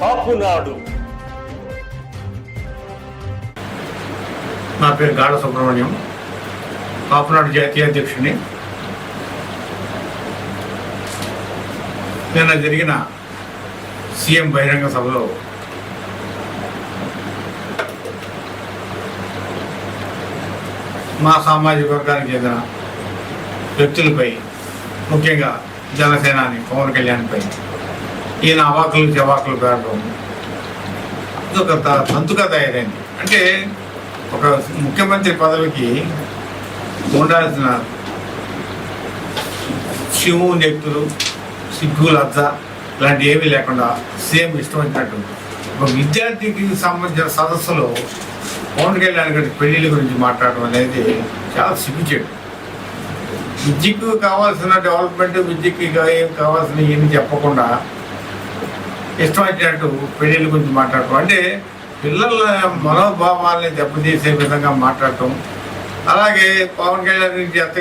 కాపునాడు. నా పేరు గాఢ సుబ్రహ్మణ్యం. కాపునాడు జాతీయ అధ్యక్షుడిని నిన్న జరిగిన సీఎం బహిరంగ సభలో మా సామాజిక వర్గానికి చెందిన వ్యక్తులపై ముఖ్యంగా జనసేనాని పవన్ కళ్యాణ్పై ఈయన అవాకులు చవాకులు పేరడం ఇది ఒక తంతుగా తయారైంది. అంటే ఒక ముఖ్యమంత్రి పదవికి ఉండాల్సిన శివు నెక్తులు సిగ్గు లజ్జ ఇలాంటి ఏమీ లేకుండా సేమ్ ఇష్టం వచ్చినట్టు. ఒక విద్యార్థికి సంబంధించిన సదస్సులో పవన్ కళ్యాణ్ గారి పెళ్ళిళ్ళ గురించి మాట్లాడడం అనేది చాలా సిగ్గుచేటు విద్యకు కావాల్సిన డెవలప్మెంట్ విద్యకి ఏం కావాల్సిన ఏమి చెప్పకుండా ఇష్టం వచ్చినట్టు గురించి మాట్లాడటం. అంటే పిల్లల మనోభావాల్ని దెబ్బతీసే విధంగా మాట్లాడటం. అలాగే పవన్ కళ్యాణ్ నుంచి ఎత్త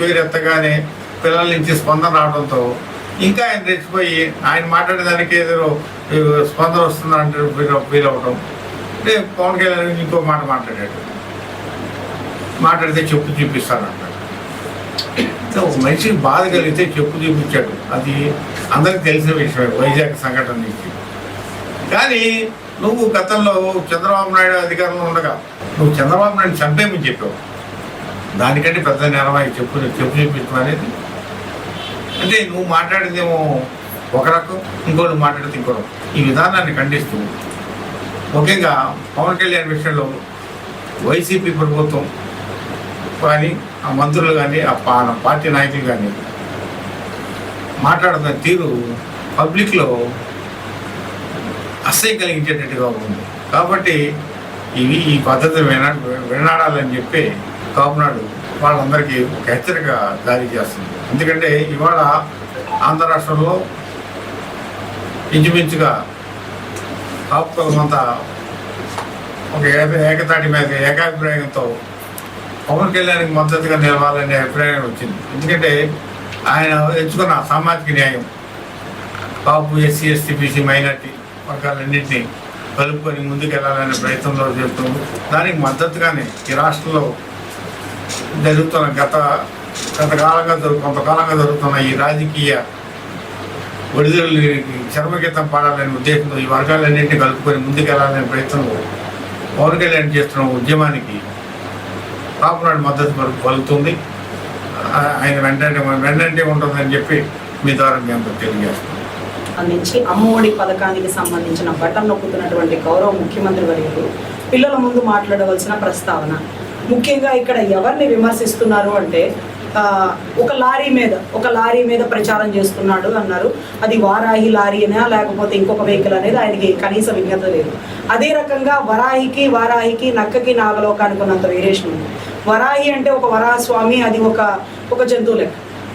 పేరు ఎత్తగానే పిల్లల నుంచి స్పందన రావడంతో ఇంకా ఆయన రెచ్చిపోయి ఆయన మాట్లాడేదానికి ఏదో స్పందన వస్తుందంటే ఫీల్ ఫీల్ అవడం అంటే పవన్ కళ్యాణ్ గురించి ఇంకో మాట మాట్లాడాడు. మాట్లాడితే చెప్పు చూపిస్తాను ఒక మనిషికి బాధ కలిగితే చెప్పు చూపించాడు. అది అందరికి తెలిసిన విషయమే వైజాగ్ సంఘటన నుంచి. కానీ నువ్వు గతంలో చంద్రబాబు నాయుడు అధికారంలో ఉండగా నువ్వు చంద్రబాబు నాయుడు చంపేమని చెప్పావు. దానికంటే పెద్ద నేరమై చెప్పు చెప్పు చూపించడం అనేది? అంటే నువ్వు మాట్లాడేదేమో ఒక రకం ఇంకోటి మాట్లాడితే ఇంకో రకం. ఈ విధానాన్ని ఖండిస్తూ ముఖ్యంగా పవన్ కళ్యాణ్ విషయంలో వైసీపీ ప్రభుత్వం కానీ ఆ మంత్రులు కానీ ఆ పా- పార్టీ నాయకులు కానీ మాట్లాడుతున్న తీరు పబ్లిక్లో అసహ్యం కలిగించేటట్టుగా ఉంది. కాబట్టి ఇవి ఈ పద్ధతి విన వినాడాలని చెప్పి కాపునాడు వాళ్ళందరికీ ఒక హెచ్చరిక జారీ చేస్తుంది. ఎందుకంటే ఇవాళ ఆంధ్ర రాష్ట్రంలో ఇంచుమించుగా కాపులంతా ఒక ఏక ఏకతాటి మీద ఏకాభిప్రాయంతో పవన్ కళ్యాణ్కి మద్దతుగా నిలవాలనే అభిప్రాయం వచ్చింది. ఎందుకంటే ఆయన ఎంచుకున్న సామాజిక న్యాయం Babu SC ST BC minority వర్గాలన్నింటినీ కలుపుకొని ముందుకెళ్ళాలనే ప్రయత్నంలో చేస్తున్నాము దానికి మద్దతుగానే ఈ రాష్ట్రంలో జరుగుతున్న గత గతకాలంగా జరుగు కొంతకాలంగా జరుగుతున్న ఈ రాజకీయ విడుదలని చర్మగీతం పాడాలనే ఉద్దేశంతో ఈ వర్గాలన్నింటినీ కలుపుకొని ముందుకెళ్ళాలనే ప్రయత్నంలో పవన్ కళ్యాణ్ చేస్తున్న ఉద్యమానికి కాపునాడు మద్దతు పలు- పలుకుతుంది. ఆయన వెంటనే వెంటనే ఉంటుందని చెప్పి మీ ద్వారా మేము తెలియజేస్తున్నాం. అందించి అమ్మఒడి పథకానికి సంబంధించిన బటన్ నొక్కుతున్నటువంటి గౌరవ ముఖ్యమంత్రి వర్యులు పిల్లల ముందు మాట్లాడవలసిన ప్రస్తావన. ముఖ్యంగా ఇక్కడ ఎవరిని విమర్శిస్తున్నారు అంటే ఒక లారీ మీద ఒక లారీ మీద ప్రచారం చేస్తున్నాడు అన్నారు. అది వారాహి లారీ అయినా లేకపోతే ఇంకొక వెహికల్ అనేది ఆయనకి కనీస విజ్ఞత లేదు. అదే రకంగా వరాహికి వారాహికి నక్కకి నాగలోకానికి ఉన్నంత వేరియేషన్ ఉంది. వరాహి అంటే ఒక వరాహస్వామి అది ఒక ఒక జంతువు లెక్క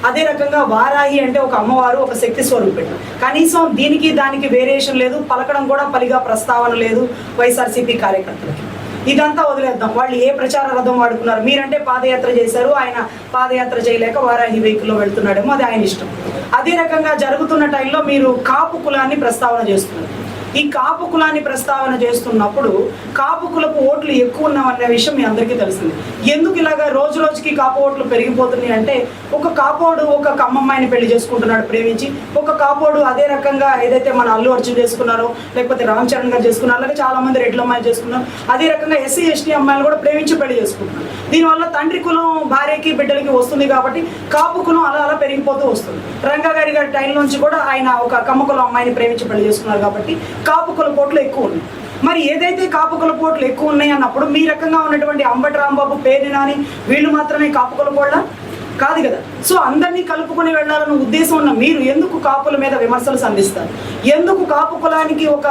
అదే రకంగా వారాహి అంటే ఒక అమ్మవారు ఒక శక్తి స్వరూపిణి కనీసం దీనికి దానికి వేరియేషన్ లేదు పలకడం కూడా పలిగా ప్రస్తావన లేదు వైఎస్ఆర్సీపీ కార్యకర్తలకి. ఇదంతా వదిలేద్దాం. వాళ్ళు ఏ ప్రచార రథం వాడుకున్నారు? మీరంటే పాదయాత్ర చేశారు ఆయన పాదయాత్ర చేయలేక వారాహి వెహికల్లో వెళ్తున్నాడేమో అది ఆయన ఇష్టం. అదే రకంగా జరుగుతున్న టైంలో మీరు కాపు కులాన్ని ప్రస్తావన చేస్తున్నారు. ఈ కాపు కులాన్ని ప్రస్తావన చేస్తున్నప్పుడు కాపు కులపు ఓట్లు ఎక్కువ ఉన్నామన్న విషయం మీ అందరికీ తెలిసింది. ఎందుకు ఇలాగా రోజు రోజుకి కాపు ఓట్లు పెరిగిపోతున్నాయి అంటే ఒక కాపోడు ఒక కమ్మమ్మాయిని పెళ్ళి చేసుకుంటున్నాడు ప్రేమించి ఒక కాపోడు అదే రకంగా ఏదైతే మన అల్లు అర్జున్ చేసుకున్నారో లేకపోతే రామ్ చరణ్ గారు చేసుకున్నారు అలాగే చాలా మంది రెడ్ల అమ్మాయిలు చేసుకున్నారు అదే రకంగా ఎస్సీ ఎస్టీ అమ్మాయిలు కూడా ప్రేమించి పెళ్ళి చేసుకుంటున్నారు. దీనివల్ల తండ్రి కులం భార్యకి బిడ్డలకి వస్తుంది కాబట్టి కాపు కులం అలా అలా పెరిగిపోతూ వస్తుంది. రంగా గారి గారి టైం నుంచి కూడా ఆయన ఒక కమ్మ కులం అమ్మాయిని ప్రేమించి పెళ్ళి చేసుకున్నారు కాబట్టి కాపు కులపోట్లు ఎక్కువ ఉన్నాయి. మరి ఏదైతే కాపు కులపోట్లు ఎక్కువ ఉన్నాయి అన్నప్పుడు మీ రకంగా ఉన్నటువంటి అంబటి రాంబాబు పేరు నాని వీళ్ళు మాత్రమే కాపు కులపోళ్ళ కాదు కదా. సో అందరినీ కలుపుకొని వెళ్ళాలన్న ఉద్దేశం ఉన్న మీరు ఎందుకు కాపుల మీద విమర్శలు సంధిస్తారు? ఎందుకు కాపు కులానికి ఒక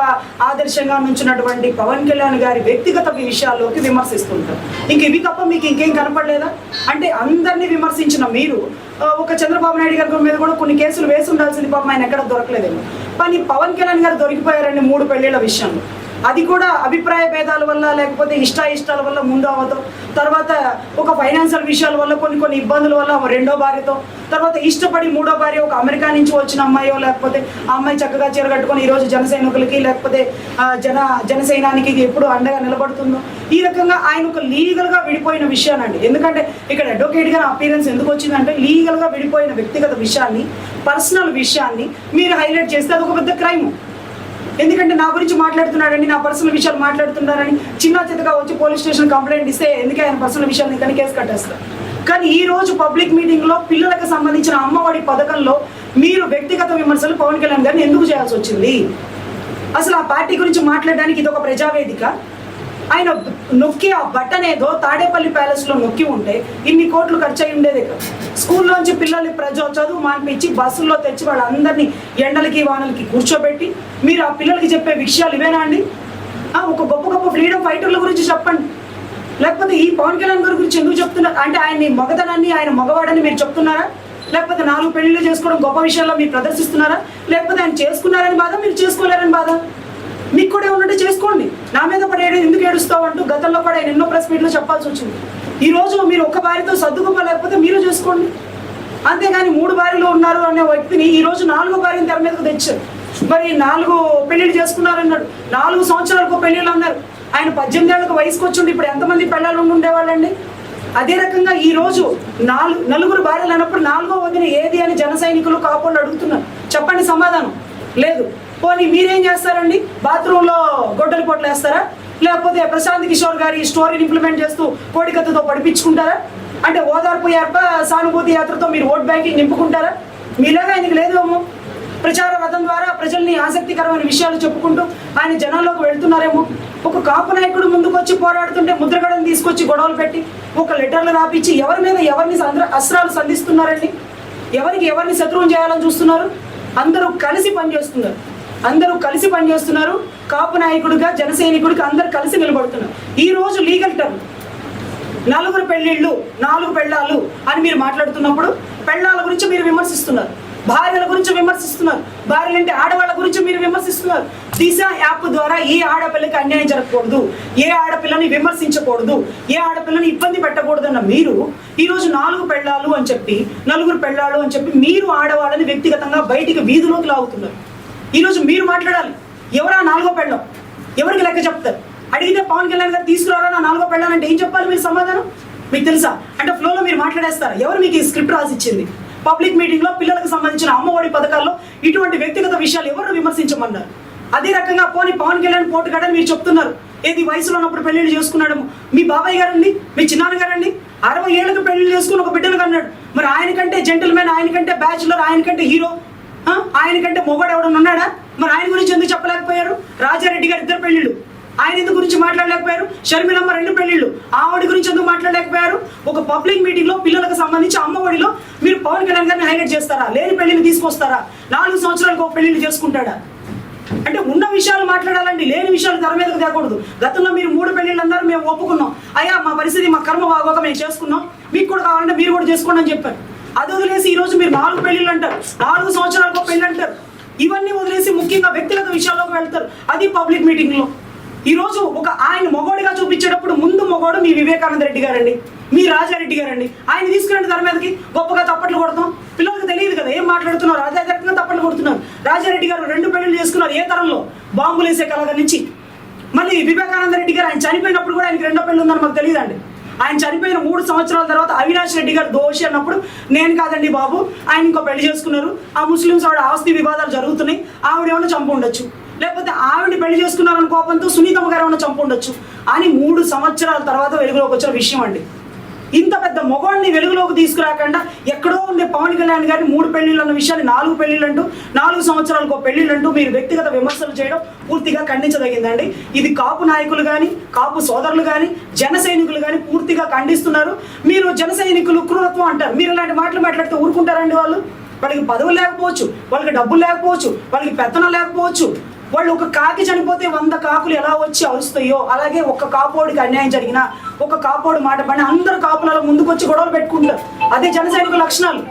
ఆదర్శంగా నుంచినటువంటి పవన్ కళ్యాణ్ గారి వ్యక్తిగత విషయాల్లోకి విమర్శిస్తుంటారు? ఇంక ఇవి తప్ప మీకు ఇంకేం కనపడలేదా? అంటే అందరినీ విమర్శించిన మీరు ఒక చంద్రబాబు నాయుడు గారి మీద కూడా కొన్ని కేసులు వేసి ఉండాల్సింది పాపం ఆయన ఎక్కడ దొరకలేదేమో. కానీ పవన్ కళ్యాణ్ గారు దొరికిపోయారండి మూడు పెళ్ళిళ్ళ విషయంలో. అది కూడా అభిప్రాయ భేదాల వల్ల లేకపోతే ఇష్టాయిష్టాల వల్ల ముందు అవ్వదు. తర్వాత ఒక ఫైనాన్షియల్ విషయాల వల్ల కొన్ని కొన్ని ఇబ్బందుల వల్ల రెండో భార్యతో తర్వాత ఇష్టపడి మూడో భార్య ఒక అమెరికా నుంచి వచ్చిన అమ్మాయో లేకపోతే ఆ అమ్మాయి చక్కగా చీర కట్టుకొని ఈరోజు జనసైనికులకి లేకపోతే జన జనసైనానికి ఎప్పుడు అండగా నిలబడుతుందో ఈ రకంగా ఆయన ఒక లీగల్గా విడిపోయిన విషయానండి ఎందుకంటే ఇక్కడ అడ్వకేట్గా అపీరెన్స్ ఎందుకు వచ్చిందంటే లీగల్గా విడిపోయిన వ్యక్తిగత విషయాన్ని పర్సనల్ విషయాన్ని మీరు హైలైట్ చేస్తే అది ఒక పెద్ద క్రైమ్ ఎందుకంటే నా గురించి మాట్లాడుతున్నాడని నా పర్సనల్ విషయాలు మాట్లాడుతున్నారని చిన్న చితగా వచ్చి పోలీస్ స్టేషన్ కంప్లైంట్ ఇస్తే ఎందుకే ఆయన పర్సనల్ విషయాలు ఇంకా కేసు కట్టేస్తారు కానీ ఈ రోజు పబ్లిక్ మీటింగ్లో పిల్లలకు సంబంధించిన అమ్మఒడి పథకంలో మీరు వ్యక్తిగత విమర్శలు పవన్ కళ్యాణ్ గారిని ఎందుకు చేయాల్సి వచ్చింది? అసలు ఆ పార్టీ గురించి మాట్లాడడానికి ఇది ఒక ప్రజావేదిక. ఆయన నొక్కి ఆ బట్టన్ ఏదో తాడేపల్లి ప్యాలెస్లో నొక్కి ఉంటే ఇన్ని కోట్లు ఖర్చు అయి ఉండేది. స్కూల్లోంచి పిల్లల్ని ప్రజ చదువు మానిపించి బస్సుల్లో తెచ్చి వాళ్ళందరినీ ఎండలకి వానలకి కూర్చోబెట్టి మీరు ఆ పిల్లలకి చెప్పే విషయాలు ఇవేనా అండి? ఆ, ఒక గొప్ప గొప్ప ఫ్రీడమ్ ఫైటర్ల గురించి చెప్పండి. లేకపోతే ఈ పవన్ కళ్యాణ్ గారి గురించి ఎందుకు చెప్తున్నారు అంటే ఆయన మగతనాన్ని ఆయన మగవాడని మీరు చెప్తున్నారా? లేకపోతే నాలుగు పెళ్ళిళ్ళు చేసుకోవడం గొప్ప విషయాల్లో మీరు ప్రదర్శిస్తున్నారా? లేకపోతే ఆయన చేసుకున్నారని బాధ మీరు చేసుకోలేరని బాధ? మీకు కూడా ఏమన్నట్టు చేసుకోండి. నా మీద పడి ఎందుకు ఏడుస్తావు అంటూ గతంలో కూడా ఆయన ఎన్నో ప్రెస్ మీట్లో చెప్పాల్సి వచ్చింది. ఈ రోజు మీరు ఒక్క భార్యతో సర్దుకోలేకపోతే మీరు చేసుకోండి. అంతేగాని మూడు భార్యలు ఉన్నారు అనే వ్యక్తిని ఈ రోజు నాలుగో భార్యను తెర మీదకు తెచ్చారు. మరి నాలుగు పెళ్ళిళ్ళు చేసుకున్నారన్నాడు. నాలుగు సంవత్సరాలకు పెళ్ళిళ్ళు అన్నారు. ఆయన పద్దెనిమిది ఏళ్ళకు వయసుకు వచ్చి ఇప్పుడు ఎంతమంది పెళ్ళాలు ఉండేవాళ్ళండి? అదే రకంగా ఈ రోజు నాలుగు నలుగురు భార్యలు అన్నప్పుడు నాలుగో వదిన ఏది అని జన సైనికులు కాపోళ్ళు అడుగుతున్నారు. చెప్పండి సమాధానం. లేదు. పోనీ మీరేం చేస్తారండి? బాత్రూంలో గొడ్డలి పొట్లు వేస్తారా? లేకపోతే ప్రశాంత్ కిషోర్ గారి స్టోరీని ఇంప్లిమెంట్ చేస్తూ కోడికత్తతో పడిపించుకుంటారా? అంటే ఓదార్పు యాత్ర సానుభూతి యాత్రతో మీరు ఓట్ బ్యాంకింగ్ నింపుకుంటారా? మీలాగా ఆయనకి లేదేమో ప్రచార రథం ద్వారా ప్రజల్ని ఆసక్తికరమైన విషయాలు చెప్పుకుంటూ ఆయన జనాల్లోకి వెళ్తున్నారేమో. ఒక కాపు నాయకుడు ముందుకొచ్చి పోరాడుతుంటే ముద్రగడను తీసుకొచ్చి గొడవలు పెట్టి ఒక లెటర్లు రాపిచ్చి ఎవరి మీద ఎవరిని అస్త్రాలు సంధిస్తున్నారండి? ఎవరికి ఎవరిని శత్రువు చేయాలని చూస్తున్నారు? అందరూ కలిసి పనిచేస్తున్నారు. అందరూ కలిసి పనిచేస్తున్నారు. కాపు నాయకుడిగా జనసైనికుడికి అందరు అందరూ కలిసి నిలబడుతున్నారు. ఈ రోజు లీగల్ టర్మ్. నలుగురు పెళ్ళిళ్ళు నాలుగు పెళ్ళాలు అని మీరు మాట్లాడుతున్నప్పుడు పెళ్ళాల గురించి మీరు విమర్శిస్తున్నారు. భార్యల గురించి విమర్శిస్తున్నారు. భార్యలు అంటే ఆడవాళ్ళ గురించి మీరు విమర్శిస్తున్నారు. దిశ యాప్ ద్వారా ఏ ఆడపిల్లకి అన్యాయం జరగకూడదు ఏ ఆడపిల్లని విమర్శించకూడదు ఏ ఆడపిల్లని ఇబ్బంది పెట్టకూడదు అన్న మీరు ఈరోజు నాలుగు పెళ్ళాలు అని చెప్పి నలుగురు పెళ్ళాలు అని చెప్పి మీరు ఆడవాళ్ళని వ్యక్తిగతంగా బయటికి వీధిలోకి లాగుతున్నారు. ఈ రోజు మీరు మాట్లాడాలి. ఎవరా నాలుగో పెళ్ళం? ఎవరికి లెక్క చెప్తారు? అడిగితే పవన్ కళ్యాణ్ గారు తీసుకురారా నా నాలుగో పెళ్ళానంటే ఏం చెప్పాలి మీరు సమాధానం? మీకు తెలుసా? అంటే ఫ్లోలో మీరు మాట్లాడేస్తారా? ఎవరు మీకు ఈ స్క్రిప్ట్ రాసి ఇచ్చింది పబ్లిక్ మీటింగ్లో పిల్లలకు సంబంధించిన అమ్మఒడి పథకాల్లో ఇటువంటి వ్యక్తిగత విషయాలు ఎవరు విమర్శించమన్నారు? అదే రకంగా పోనీ పవన్ కళ్యాణ్ పోటు కాడని మీరు చెప్తున్నారు. ఏది వయసులో ఉన్నప్పుడు పెళ్ళిళ్ళు చేసుకున్నాడు? మీ బాబాయ్ గారండి? మీ చిన్నాన్న గారండి అరవై ఏళ్ళకి పెళ్ళిళ్ళు చేసుకుని ఒక బిడ్డను కన్నాడు. మరి ఆయనకంటే జెంటిల్మెన్ ఆయనకంటే బ్యాచులర్ ఆయనకంటే హీరో ఆయన ఆయనకంటే మొగడు ఎవడన్నా ఉన్నాడా? మరి ఆయన గురించి ఎందుకు చెప్పలేకపోయారు? రాజారెడ్డి గారు ఇద్దరు పెళ్ళిళ్ళు ఆయన ఎందుకు గురించి మాట్లాడలేకపోయారు? షర్మిలమ్మ రెండు పెళ్ళిళ్ళు ఆవిడ గురించి ఎందుకు మాట్లాడలేకపోయారు? ఒక పబ్లిక్ మీటింగ్లో పిల్లలకు సంబంధించి అమ్మఒడిలో మీరు పవన్ కళ్యాణ్ గారిని హైలైట్ చేస్తారా? లేని పెళ్ళిని తీసుకొస్తారా? నాలుగు సంవత్సరాలకు ఒక పెళ్ళిని చేసుకుంటాడా? అంటే ఉన్న విషయాలు మాట్లాడాలండి. లేని విషయాలు తెర మీదకు తేకూడదు. గతంలో మీరు మూడు పెళ్ళిళ్ళు అన్నారు మేము ఒప్పుకున్నాం. అయ్యా మా పరిస్థితి మా కర్మ బాగోక మేము చేసుకున్నాం. మీకు కూడా కావాలంటే మీరు కూడా చేసుకోండి అని చెప్పారు. అది వదిలేసి ఈ రోజు మీరు నాలుగు పెళ్ళిళ్ళు అంటారు. నాలుగు సంవత్సరాలకు పెళ్ళి అంటారు ఇవన్నీ వదిలేసి ముఖ్యంగా వ్యక్తిగత విషయాల్లోకి వెళ్తారు. అది పబ్లిక్ మీటింగ్లో. ఈరోజు ఒక ఆయన మొగోడిగా చూపించేటప్పుడు ముందు మొగోడు మీ వివేకానంద రెడ్డి గారండి. మీ రాజారెడ్డి గారండి. ఆయన తీసుకురండి తెర మీదకి. గొప్పగా తప్పట్లు కొడతాం. పిల్లలకు తెలియదు కదా ఏం మాట్లాడుతున్నారు. రాజారెడ్డిగా తప్పట్లు కొడుతున్నారు. రాజారెడ్డి గారు రెండు పెళ్ళి చేసుకున్నారు ఏ తరంలో? బాంబులు వేసే కళ నుంచి. మళ్ళీ వివేకానంద రెడ్డి గారు ఆయన చనిపోయినప్పుడు కూడా ఆయనకి రెండో పెళ్ళి ఉందని మాకు తెలియదండి. ఆయన చనిపోయిన మూడు సంవత్సరాల తర్వాత అవినాష్ రెడ్డి గారు దోషి అన్నప్పుడు నేను కాదండి బాబు ఆయన ఇంకో పెళ్ళి చేసుకున్నారు. ఆ ముస్లిమ్స్ ఆవిడ ఆస్తి వివాదాలు జరుగుతున్నాయి. ఆవిడ ఏమైనా చంపు ఉండొచ్చు. లేకపోతే ఆవిడ పెళ్ళి చేసుకున్నారని కోపంతో సునీతమ్మ గారు ఏమైనా చంపు ఉండొచ్చు. అని మూడు సంవత్సరాల తర్వాత వెలుగులోకి వచ్చిన విషయం అండి. ఇంత పెద్ద మొగోడిని వెలుగులోకి తీసుకురాకుండా ఎక్కడో ఉండే పవన్ కళ్యాణ్ గారిని మూడు పెళ్ళిళ్ళు అన్న విషయాన్ని నాలుగు పెళ్ళిళ్ళు అంటూ నాలుగు సంవత్సరాలకు ఒక పెళ్ళిళ్ళు అంటూ మీరు వ్యక్తిగత విమర్శలు చేయడం పూర్తిగా ఖండించదగిందండి. ఇది కాపు నాయకులు కానీ కాపు సోదరులు కానీ జన సైనికులు కానీ పూర్తిగా ఖండిస్తున్నారు. మీరు జన సైనికులు క్రూరత్వం అంటారు. మీరు ఇలాంటి మాటలు మాట్లాడితే ఊరుకుంటారండి వాళ్ళు? వాళ్ళకి పదవులు లేకపోవచ్చు వాళ్ళకి డబ్బులు లేకపోవచ్చు వాళ్ళకి పెత్తనం లేకపోవచ్చు. వాళ్ళు ఒక కాకి చనిపోతే వంద కాకులు ఎలా వచ్చి అరుస్తాయో అలాగే ఒక కాపోడికి అన్యాయం జరిగినా ఒక కాపోడు మాట పడిన అందరు కాపులలో ముందుకొచ్చి గొడవలు పెట్టుకుంటారు అదే జన లక్షణాలు.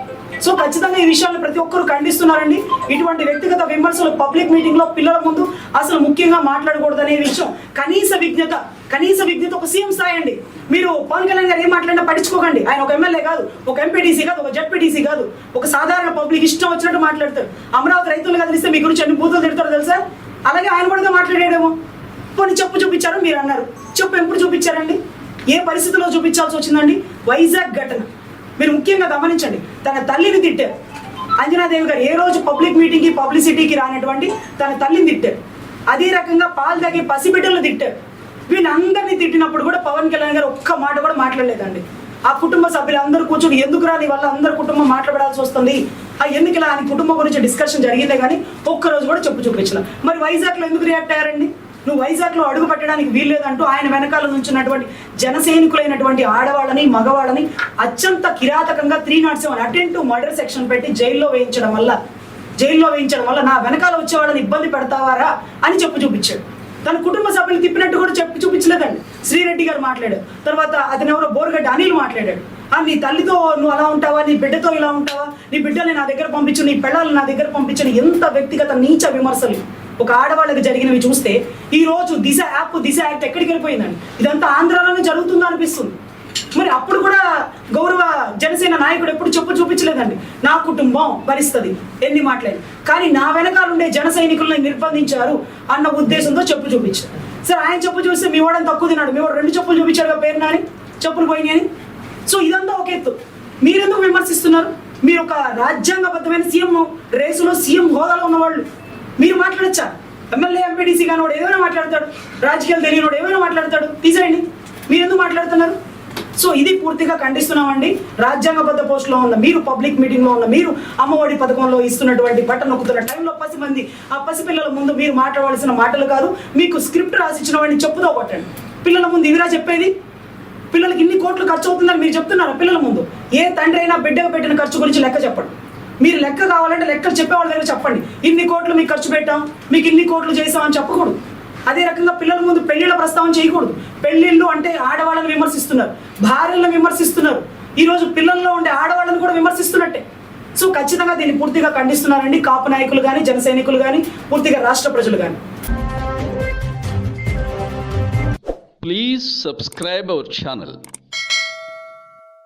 సో ఖచ్చితంగా ఈ విషయాన్ని ప్రతి ఒక్కరు ఖండిస్తున్నారండి. ఇటువంటి వ్యక్తిగత విమర్శలు పబ్లిక్ మీటింగ్లో పిల్లల ముందు అసలు ముఖ్యంగా మాట్లాడకూడదు అనే విషయం. కనీస విజ్ఞత కనీస విజ్ఞత ఒక సీఎం స్థాయి అండి. మీరు పవన్ కళ్యాణ్ గారు ఏం మాట్లాడినా పట్టించుకోకండి. ఆయన ఒక ఎమ్మెల్యే కాదు ఒక ఎంపీటీసీ కాదు ఒక జడ్పీటీసీ కాదు ఒక సాధారణ పబ్లిక్ ఇష్టం వచ్చినట్టు మాట్లాడతారు. అమరావతి రైతులు కదిలిస్తే మీ గురించి అన్ని బూతులు తిడతారు తెలుసా? అలాగే ఆయన కూడా మాట్లాడాడేమో. కొన్ని చెప్పు చూపించారు మీరు అన్నారు. చెప్పు ఎప్పుడు చూపించారండి? ఏ పరిస్థితిలో చూపించాల్సి వచ్చిందండి? వైజాగ్ ఘటన. మీరు ముఖ్యంగా గమనించండి తన తల్లిని తిట్టారు. అంజనాదేవి గారు ఏ రోజు పబ్లిక్ మీటింగ్కి పబ్లిసిటీకి రానటువంటి తన తల్లిని తిట్టారు. అదే రకంగా పాలు తాగే పసిబిడ్డలను తిట్టారు. వీళ్ళందరినీ తిట్టినప్పుడు కూడా పవన్ కళ్యాణ్ గారు ఒక్క మాట కూడా మాట్లాడలేదండి. ఆ కుటుంబ సభ్యులందరూ కూర్చొని ఎందుకు రాని వల్ల అందరు కుటుంబం మాట్లాడాల్సి వస్తుంది? ఆ ఎందుకు ఇలా అని కుటుంబం గురించి డిస్కషన్ జరిగిందే కానీ ఒక్క రోజు కూడా చెప్పు చూపించిన మరి వైజాగ్లో ఎందుకు రియాక్ట్ అయ్యారండి? నువ్వు వైజాగ్లో అడుగు పెట్టడానికి వీల్లేదంటూ ఆయన వెనకాల నుంచినటువంటి జన సైనికులైనటువంటి ఆడవాళ్ళని మగవాళ్ళని అత్యంత కిరాతకంగా three not seven attempt murder section పెట్టి జైల్లో వేయించడం వల్ల జైల్లో వేయించడం వల్ల నా వెనకాల వచ్చేవాళ్ళని ఇబ్బంది పెడతావారా అని చెప్పు చూపించాడు. తన కుటుంబ సభ్యులు తిప్పినట్టు కూడా చెప్పి చూపించలేదండి. శ్రీరెడ్డి గారు మాట్లాడాడు తర్వాత అతను ఎవరో బోర్గడ్డ అనిల్ మాట్లాడాడు. నీ తల్లితో నువ్వు అలా ఉంటావా? నీ బిడ్డతో ఇలా ఉంటావా? నీ బిడ్డల్ని నా దగ్గర పంపించు నీ పిల్లల్ని నా దగ్గర పంపించని ఎంత వ్యక్తిగత నీచ విమర్శలు ఒక ఆడవాళ్ళకి జరిగినవి చూస్తే ఈ రోజు దిశ యాప్ దిశ యాక్ట్ ఎక్కడికి వెళ్ళిపోయిందండి? ఇదంతా ఆంధ్రాలోనే జరుగుతుందా అనిపిస్తుంది. మరి అప్పుడు కూడా గౌరవ జనసేన నాయకుడు ఎప్పుడు చెప్పు చూపించలేదండి. నా కుటుంబం భరిస్తుంది ఎన్ని మాట్లాడి. కానీ నా వెనకాల ఉండే జన సైనికులను నిర్బంధించారు అన్న ఉద్దేశంతో చెప్పు చూపించారు. సరే ఆయన చెప్పు చూస్తే మీ వాడని తక్కువ తిన్నాడు. మీ వాడు రెండు చెప్పులు చూపించాడు పేరు నాని? చెప్పులు పోయినాయి అని? సో ఇదంతా ఒక ఎత్తు. మీరెందుకు విమర్శిస్తున్నారు? మీరు ఒక రాజ్యాంగబద్ధమైన సీఎం రేసులో సీఎం హోదాలో ఉన్నవాళ్ళు. మీరు మాట్లాడచ్చా? ఎమ్మెల్యే ఎంపీడీసీ కానీ వాడు ఏదైనా మాట్లాడతాడు? రాజకీయాలు తెలియనివాడు ఏమైనా మాట్లాడతాడు? తీసేయండి. మీరు ఎందుకు మాట్లాడుతున్నారు? సో ఇది పూర్తిగా ఖండిస్తున్నామండి. రాజ్యాంగబద్ధ పోస్టులో ఉన్న మీరు పబ్లిక్ మీటింగ్లో ఉన్న మీరు అమ్మఒడి పథకంలో ఇస్తున్నటువంటి బట్టన్ నొక్కుతున్న టైంలో పసి మంది ఆ పసిపిల్లల ముందు మీరు మాట్లాడవలసిన మాటలు కాదు. మీకు స్క్రిప్ట్ రాసిచ్చిన వాడిని చెప్పుతో కొట్టండి. పిల్లల ముందు ఇదిరా చెప్పేది? పిల్లలకి ఇన్ని కోట్లు ఖర్చు అవుతుందని మీరు చెప్తున్నారు పిల్లల ముందు. ఏ తండ్రి అయినా బిడ్డకు పెట్టిన ఖర్చు గురించి లెక్క చెప్పండి. మీరు లెక్క కావాలంటే లెక్కలు చెప్పేవాళ్ళ దగ్గర చెప్పండి. ఇన్ని కోట్లు మీకు ఖర్చు పెట్టాం మీకు ఇన్ని కోట్లు చేసామని చెప్పకూడదు. అదే రకంగా పిల్లల ముందు పెళ్ళిళ్ళ ప్రస్తావన చేయకూడదు. పెళ్ళిళ్ళు అంటే ఆడవాళ్ళని విమర్శిస్తున్నారు భార్యలను విమర్శిస్తున్నారు. ఈరోజు పిల్లల్లో ఉండే ఆడవాళ్ళని కూడా విమర్శిస్తున్నట్టే. సో ఖచ్చితంగా దీన్ని పూర్తిగా ఖండిస్తున్నారండి కాపు నాయకులు కానీ జన సైనికులు కానీ పూర్తిగా రాష్ట్ర ప్రజలు కానీ ప్లీజ్ సబ్స్క్రైబ్ అవర్ ఛానల్